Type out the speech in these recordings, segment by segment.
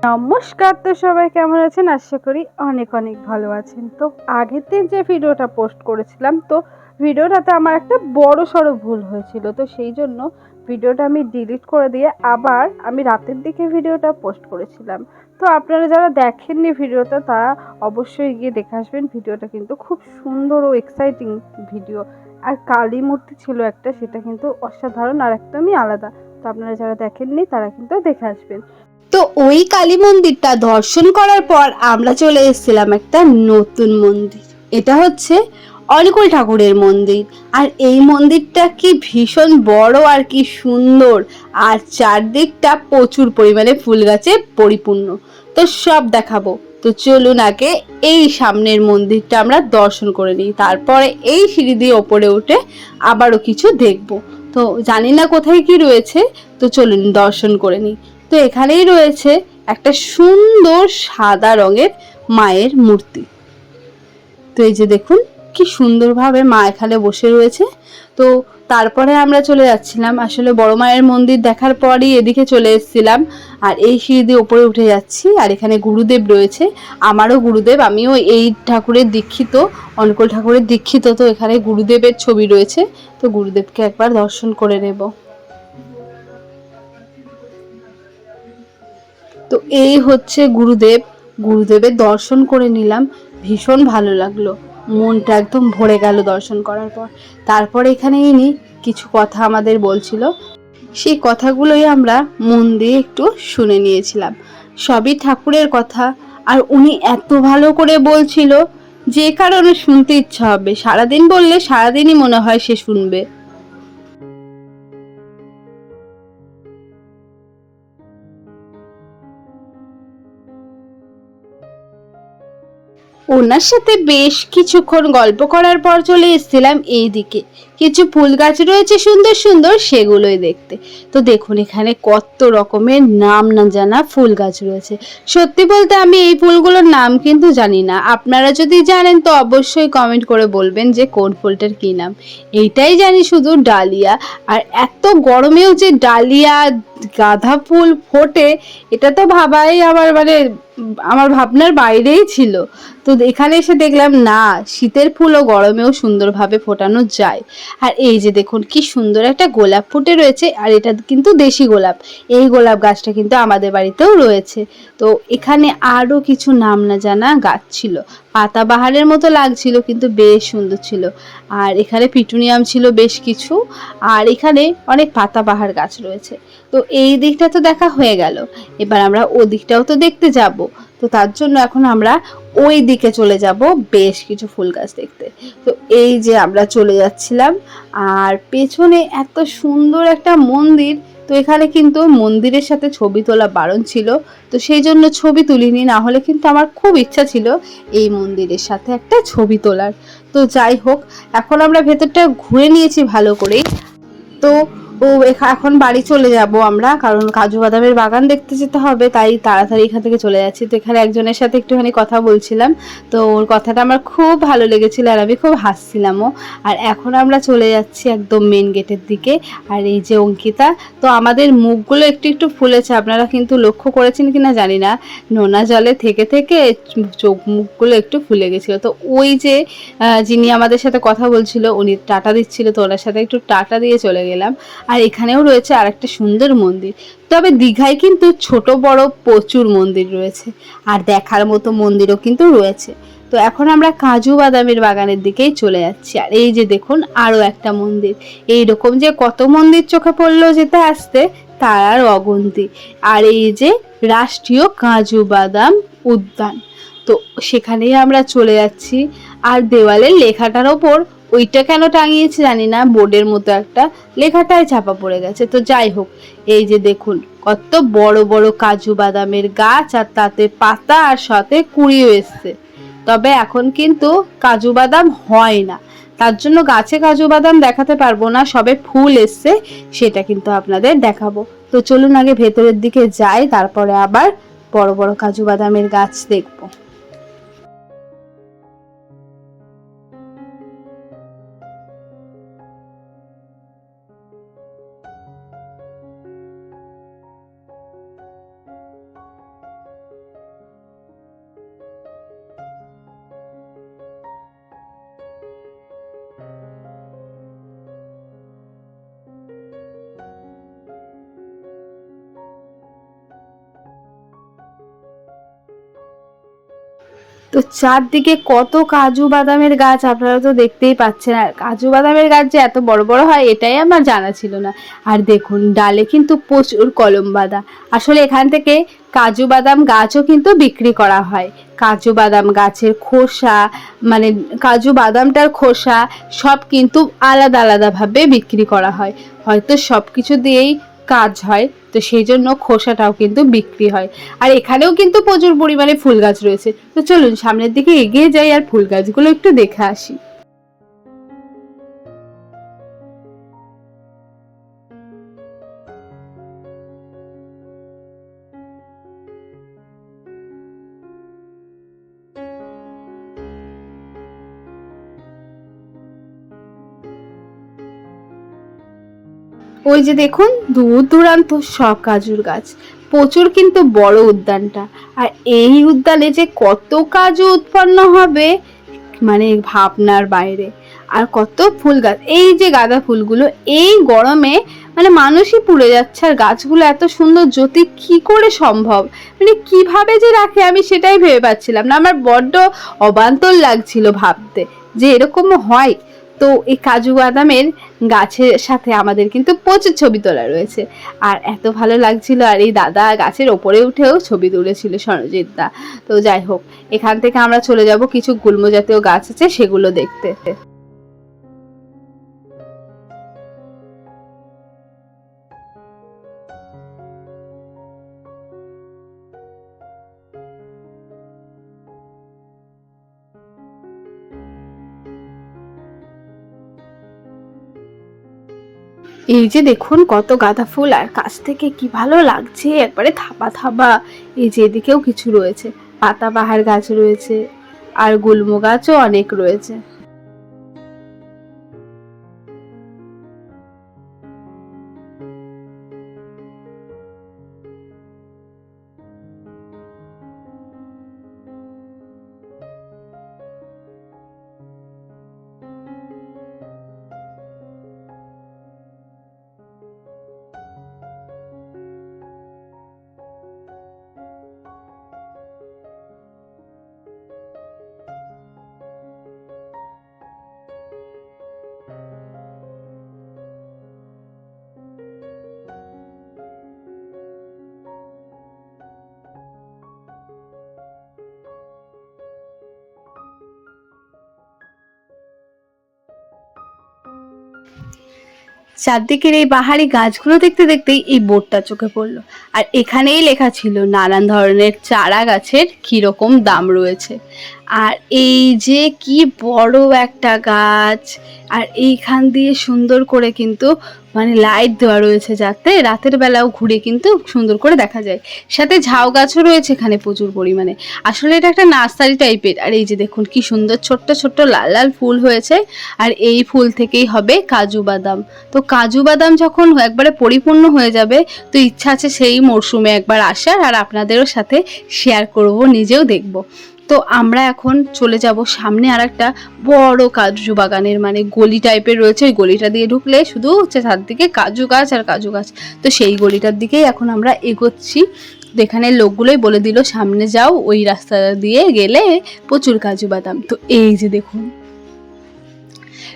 নমস্কার তো সবাই, কেমন আছেন? আশা করি অনেক অনেক ভালো আছেন। তো আগের দিন যে ভিডিওটা পোস্ট করেছিলাম, তো ভিডিওটাতে আমার একটা বড় সড়ো ভুল হয়েছিল। তো সেই জন্য ভিডিওটা আমি ডিলিট করে দিয়ে আবার আমি রাতের দিকে ভিডিওটা পোস্ট করেছিলাম। তো আপনারা যারা দেখেননি ভিডিওটা, তারা অবশ্যই গিয়ে দেখে আসবেন। ভিডিওটা কিন্তু খুব সুন্দর ও এক্সাইটিং ভিডিও আর কালী মূর্তি ছিল একটা, সেটা কিন্তু অসাধারণ আর একদমই আলাদা। তো আপনারা যারা দেখেননি, তারা কিন্তু দেখে আসবেন। তো ওই কালী মন্দিরটা দর্শন করার পর আমরা চলে এসেছিলাম একটা নতুন মন্দির। এটা হচ্ছে অনুকূল ঠাকুরের মন্দির। আর এই মন্দিরটা কি ভীষণ বড় আর কি সুন্দর। আর চারদিকটা প্রচুর পরিমাণে ফুল গাছে পরিপূর্ণ। তো সব দেখাবো। তো চলুন আগে এই সামনের মন্দিরটা আমরা দর্শন করে নিই। তারপরে এই সিঁড়ি দিয়ে ওপরে উঠে আবারও কিছু দেখব। তো জানি না কোথায় কি রয়েছে, তো চলুন দর্শন করে নিই। তো এখানেই রয়েছে একটা সুন্দর সাদা রঙের মায়ের মূর্তি। তো এই যে দেখুন কি সুন্দরভাবে মা এখানে বসে রয়েছে। তো তারপরে আমরা চলে যাচ্ছিলাম, আসলে বড় মায়ের মন্দির দেখার পরই এদিকে চলে এসেছিলাম। আর এই সিঁড়ি দিয়ে ওপরে উঠে যাচ্ছি, আর এখানে গুরুদেব রয়েছে। আমারও গুরুদেব, আমিও এই ঠাকুরের দীক্ষিত, অনুকূল ঠাকুরের দীক্ষিত, তো এখানে গুরুদেবের ছবি রয়েছে। তো গুরুদেবকে একবার দর্শন করে নেব। তো এই হচ্ছে গুরুদেব। গুরুদেবের দর্শন করে নিলাম, ভীষণ ভালো লাগল। মনটা একদম ভরে গেল দর্শন করার পর। তারপর এখানে ইনি কিছু কথা আমাদের বলছিল। সেই কথাগুলোই আমরা মন দিয়ে একটু শুনে নিয়েছিলাম। সবই ঠাকুরের কথা। আর উনি এত ভালো করে বলছিল, যে কারণে শুনতে ইচ্ছা হবে। সারাদিন বললে সারাদিনই মনে হয় সে শুনবে। ওনার সাথে বেশ কিছুক্ষণ গল্প করার পর চলে এসেছিলাম এই দিকে কিছু ফুল গাছ রয়েছে সুন্দর সুন্দর, সেগুলোই দেখতে। তো দেখুন, এখানে কত রকমের নাম না জানা ফুল গাছ রয়েছে। সত্যি বলতে আমি এই ফুলগুলোর নাম কিন্তু জানি না। আপনারা যদি জানেন, তো অবশ্যই কমেন্ট করে বলবেন যে কোন ফুলটার কী নাম। এইটাই জানি শুধু ডালিয়া। আর এত গরমেও যে ডালিয়া, গাঁদা ফুল ফোটে, এটা তো ভাবাই আমার মানে আমার ভাবনার বাইরেই ছিল। তো এখানে এসে দেখলাম, না, শীতের ফুলও গরমেও সুন্দরভাবে ফোটানো যায়। আর এই যে দেখুন, কি সুন্দর একটা গোলাপ ফুটে রয়েছে, আর এটা কিন্তু দেশি গোলাপ। এই গোলাপ গাছটা কিন্তু আমাদের বাড়িতেও রয়েছে। তো এখানে আরও কিছু নাম না জানা গাছ ছিল। পাতাবাহারের মতো লাগছিল, কিন্তু বেশ সুন্দর ছিল। আর এখানে পিটুনিয়াম ছিল বেশ কিছু। আর এখানে অনেক পাতাবাহার গাছ রয়েছে। তো এই দিকটা তো দেখা হয়ে গেল। এবার আমরা ও দিকটাও তো দেখতে যাব। তো তার জন্য এখন আমরা ওই দিকে চলে যাব বেশ কিছু ফুল গাছ দেখতে। তো এই যে আমরা চলে যাচ্ছিলাম, আর পেছনে এত সুন্দর একটা মন্দির, তো এখানে কিন্তু মন্দিরের সাথে ছবি তোলা বারণ ছিল। তো সেই জন্য ছবি তুলিনি, না হলে কিন্তু আমার খুব ইচ্ছা ছিল এই মন্দিরের সাথে একটা ছবি তোলার। তো যাই হোক, এখন আমরা ভেতরটা ঘুরে নিয়েছি ভালো করেই। তো ও এখা- এখন বাড়ি চলে যাব আমরা, কারণ কাজু বাদামের বাগান দেখতে যেতে হবে, তাই তাড়াতাড়ি এখান থেকে চলে যাচ্ছি। তো এখানে একজনের সাথে একটুখানি কথা বলছিলাম, তো ওর কথাটা আমার খুব ভালো লেগেছিল আর আমি খুব হাসছিলামও আর এখন আমরা চলে যাচ্ছি একদম মেন গেটের দিকে, আর এই যে অঙ্কিতা, তো আমাদের মুখগুলো একটু একটু ফুলেছে, আপনারা কিন্তু লক্ষ্য করেছেন কি না জানি না। নোনা জলে থেকে থেকে চোখ মুখগুলো একটু ফুলে গেছিল। তো ওই যে যিনি আমাদের সাথে কথা বলছিল, উনি টাটা দিচ্ছিল, তো ওনার সাথে একটু টাটা দিয়ে চলে গেলাম। আর এখানেও রয়েছে আর একটা সুন্দর মন্দির। তবে দীঘায় কিন্তু ছোট বড় প্রচুর মন্দির রয়েছে। আর দেখার মতো মন্দিরও কিন্তু রয়েছে। তো এখন আমরা কাজু বাদামের বাগানের দিকেই চলে যাচ্ছি। আর এই যে দেখুন, আরও একটা মন্দির। এই রকম যে কত মন্দির চোখে পড়ল যেতে আসতে, তার আর অগন্তি। আর এই যে রাষ্ট্রীয় কাজু বাদাম উদ্যান। তো সেখানেই আমরা চলে যাচ্ছি। আর দেওয়ালের লেখাটার ওপর ওইটা কেন টাঙিয়েছে জানি না বোর্ডের মতো একটা লেখাটাই চাপা পড়ে গেছে। তো যাই হোক, এই যে দেখুন, কত বড় বড় কাজু বাদামের গাছ আর তাতে পাতা আর সাথে কুড়িও এসছে। তবে এখন কিন্তু কাজু বাদাম হয় না। তার জন্য গাছে কাজু বাদাম দেখাতে পারব না, সবে ফুল এসছে, সেটা কিন্তু আপনাদের দেখাবো। তো চলুন আগে ভেতরের দিকে যাই, তারপরে আবার বড় বড় কাজু বাদামের গাছ দেখব। তো চারদিকে কত কাজু বাদামের গাছ আপনারা তো দেখতেই পাচ্ছেন। আর কাজু বাদামের গাছ যে এত বড় বড় হয়, এটাই আমার জানা ছিল না। আর দেখুন, ডালে কিন্তু প্রচুর কলম বাঁধা। আসলে এখান থেকে কাজু বাদাম গাছও কিন্তু বিক্রি করা হয়। কাজু বাদাম গাছের খোসা মানে কাজু বাদামটার খোসা সব কিন্তু আলাদা আলাদাভাবে বিক্রি করা হয়। হয়তো সব কিছু দিয়েই কাজ হয়, তো সেই জন্য খোসাটাও কিন্তু বিক্রি হয়। আর এখানেও কিন্তু প্রচুর পরিমাণে ফুল গাছ রয়েছে। তো চলুন সামনের দিকে এগিয়ে যাই আর ফুল গাছগুলো একটু দেখে আসি। ওই যে দেখুন, দূর দূরান্ত সব কাজুর গাছ। প্রচুর কিন্তু বড় উদ্যানটা। আর এই উদ্যানে যে কত কাজু উৎপন্ন হবে মানে ভাবনার বাইরে। আর কত ফুল গাছ। এই যে গাঁদা ফুলগুলো, এই গরমে মানে মানুষই পুড়ে যাচ্ছে। আর গাছগুলো এত সুন্দর জ্যোতি, কি করে সম্ভব? মানে কীভাবে যে রাখে, আমি সেটাই ভেবে পাচ্ছিলাম না। আমার বড্ড অবান্তর লাগছিল ভাবতে যে এরকম হয়। তো এই কাজু বাদামের গাছের সাথে আমাদের কিন্তু প্রচুর ছবি তোলা রয়েছে। আর এত ভালো লাগছিল, আর এই দাদা গাছের ওপরে উঠেও ছবি তুলেছিল সরজিৎ দা। তো যাই হোক, এখান থেকে আমরা চলে যাব, কিছু গুল্ম জাতীয় গাছ আছে সেগুলো দেখতে। এই যে দেখুন কত গাঁদা ফুল, আর কাছ থেকে কি ভালো লাগছে? একবারে থাপা থাবা এই যে এদিকেও কিছু রয়েছে, পাতাবাহার গাছ রয়েছে, আর গুলমো গাছও অনেক রয়েছে। চারদিকের এই বাহারি গাছগুলো দেখতে দেখতেই এই বোর্ডটা চোখে পড়ল। আর এখানেই লেখা ছিল, নানান ধরনের চারা গাছের কীরকম দাম রয়েছে। আর এই যে কি বড় একটা গাছ, আর এইখান দিয়ে সুন্দর করে কিন্তু মানে লাইট দেওয়া রয়েছে যাতে রাতের বেলাও ঘুরে কিন্তু সুন্দর করে দেখা যায়। সাথে ঝাউ গাছও রয়েছে এখানে প্রচুর পরিমাণে। আসলে এটা একটা নার্সারি টাইপের আর এই যে দেখুন কি সুন্দর ছোট্ট ছোট্ট লাল লাল ফুল হয়েছে। আর এই ফুল থেকেই হবে কাজু বাদাম। তো কাজু বাদাম যখন একবারে পরিপূর্ণ হয়ে যাবে, তো ইচ্ছা আছে সেই মরশুমে একবার আসার। আর আপনাদেরও সাথে শেয়ার করব, নিজেও দেখব। তো আমরা এখন চলে যাব সামনে আর একটা বড় কাজু বাগানের মানে গলি টাইপের রয়েছে। ওই গলিটা দিয়ে ঢুকলে শুধু হচ্ছে চারদিকে কাজু গাছ আর কাজু গাছ। তো সেই গলিটার দিকেই এখন আমরা এগোচ্ছি। এখানে লোকগুলোই বলে দিল, সামনে যাও, ওই রাস্তা দিয়ে গেলে প্রচুর কাজু বাদাম। তো এই যে দেখুন।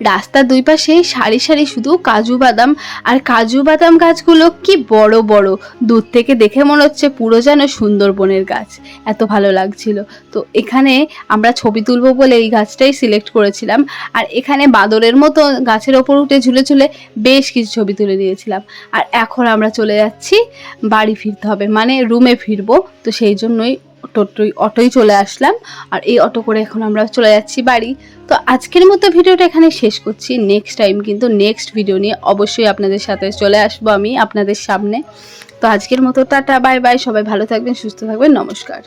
রাস্তার দুই পাশে সারি সারি শুধু কাজু বাদাম। আর কাজু বাদাম গাছগুলো কি বড় বড়, দূর থেকে দেখে মনে হচ্ছে পুরো যেন সুন্দরবনের গাছ। এত ভালো লাগছিল। তো এখানে আমরা ছবি তুলব বলে এই গাছটাই সিলেক্ট করেছিলাম। আর এখানে বাদরের মতো গাছের ওপর উঠে ঝুলে ঝুলে বেশ কিছু ছবি তুলে দিয়েছিলাম। আর এখন আমরা চলে যাচ্ছি, বাড়ি ফিরতে হবে। মানে রুমে ফিরবো। তো সেই জন্যই টোটোই অটোই চলে আসলাম। আর এই অটো করে এখন আমরা চলে যাচ্ছি বাড়ি। তো আজকের মতো ভিডিওটা এখানে শেষ করছি। নেক্সট টাইম কিন্তু নেক্সট ভিডিও নিয়ে অবশ্যই আপনাদের সাথে চলে আসব আমি আপনাদের সামনে। তো আজকের মতো টাটা বাই বাই সবাই ভালো থাকবেন, সুস্থ থাকবেন, নমস্কার।